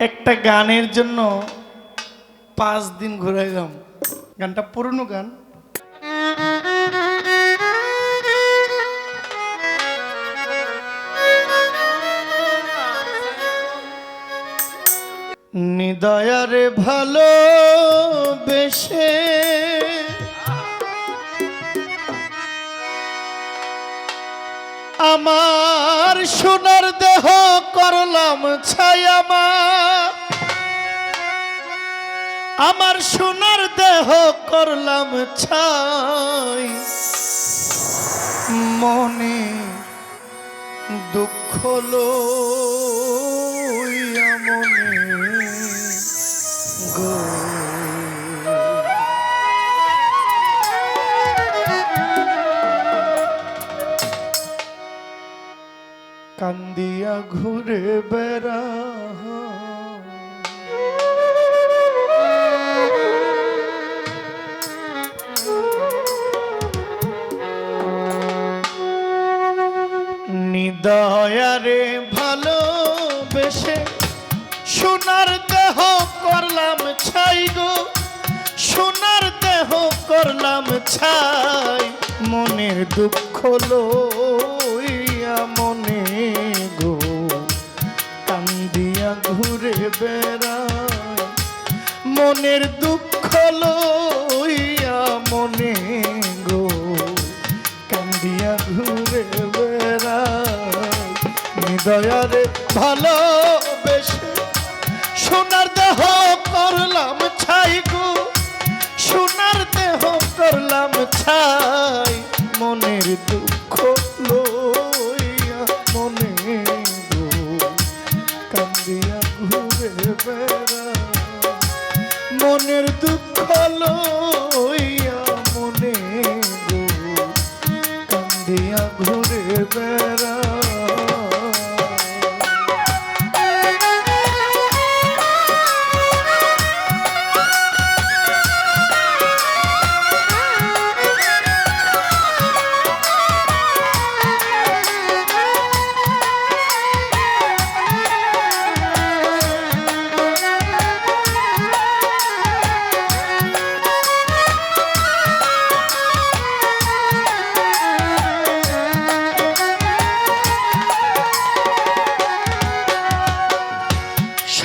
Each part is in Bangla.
একটা গানের জন্য পাঁচ দিন ঘুরে গেলাম গানটা পুরনো গান। নিদয়ারে ভালো বেশে আমার সোনার দেহ করলাম ছায়ামা আমার সোনার দেহ করলাম ছাই। মনে দুঃখ লইয়া মনে নিদয়ারে ভালোবেসে সোনার দেহ করলাম ছাই গো, সোনার দেহ করলাম ছাই। মনের দুঃখ লইয়া মনে গো, কান্দিয়া ঘুরে বেড়ায়। মনের দুঃখ লইয়া মনে হৃদয়ারে ভালোবেসে সোনার দেহ করলাম ছাই গো। সোনার দেহ করলাম ছাই। মনের দুঃখ লইয়া মনে কান্দিয়া ঘুরে মনের মনে ঘুরে বেড়া।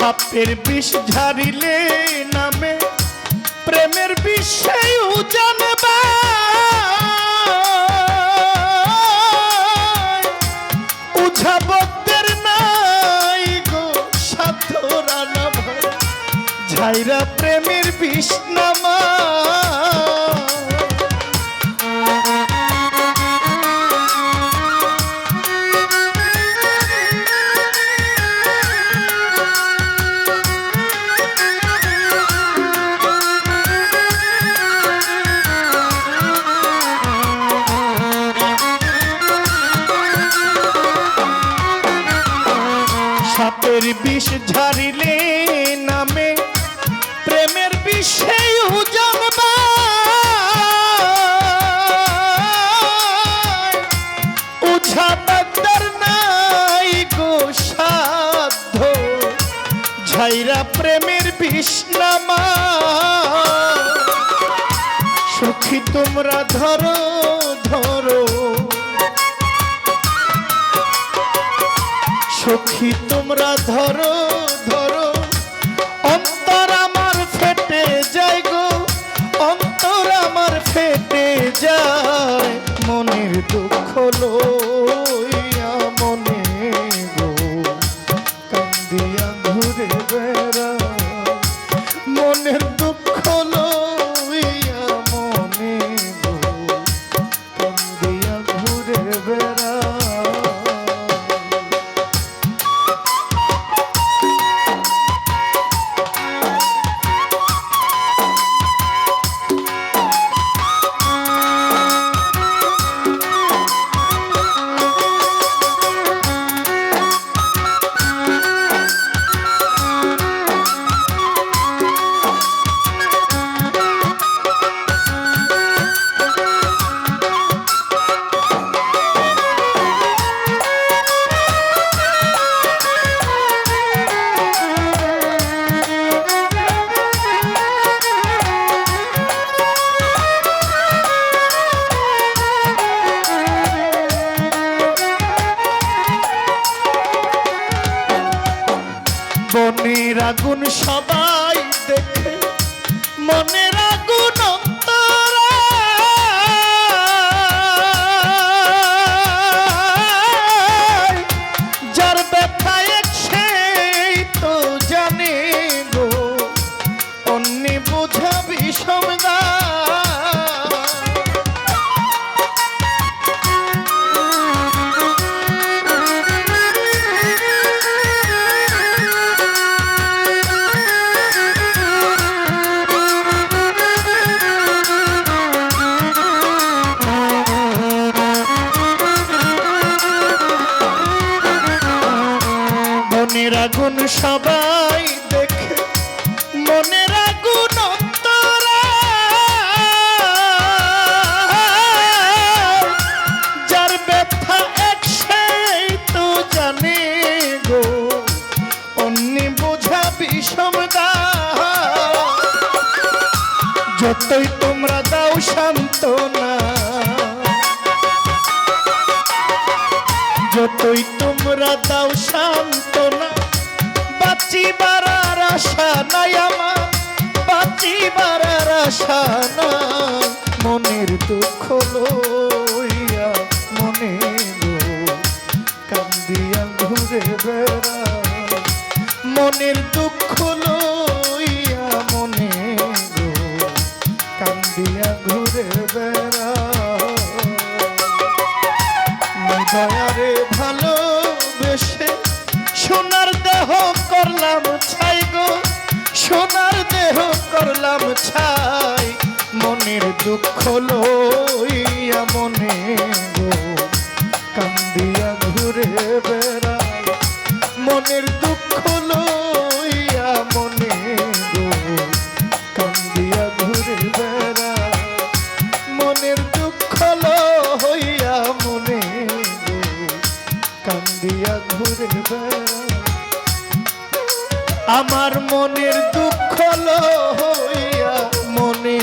সাপের বিষ ঝারিলে নামে, প্রেমের বিষয় জানবা উঝাবতের নাই গো সাধরা নাম, ঝাইরা প্রেমের বিষ নামা সাপের বিষ ঝারিলে নামে। প্রেমের উঝাবাদার নাই প্রেমের বিষ সুখী তোমরা ধরো ধরো সখী তোমরা ধরো ধরো। অন্তর আমার ফেটে যাই গো অন্তর আমার ফেটে যায়। বনের আগুন সবাই দেখে। মনের আগুন মনের আগুন সবাই দেখে, মনের আগুন। যার ব্যথা এক তো জানে গো, অন্য বোঝা বিষমদা যতই তোমরা দাও সান্ত্বনা, যতই তোমরা দাও সান্ত্বনা বাঁচিবার আশা আমার, বাঁচিবার আশা মনের দুঃখ লইয়া মনে কান্দিয়া ঘুরে বেড়া। মনের দুঃখ লইয়া মনে কান্দিয়া ঘুরে বেড়া। দয়ারে ভালোবেসে দেহ করলাম ছাই গো, সোনার দেহ করলাম ছাই। মনের দুঃখ লইয়া মনে গো, কান্দিয়া ঘুরে বেড়াই। মনের দুঃখ লইয়া মনে গো, কান্দিয়া ঘুরে বেড়াই। মনের দুঃখ হইয়া মনে গো, কান্দিয়া ঘুরে বেড়াই। আমার মনের দুঃখ হইয়া মনে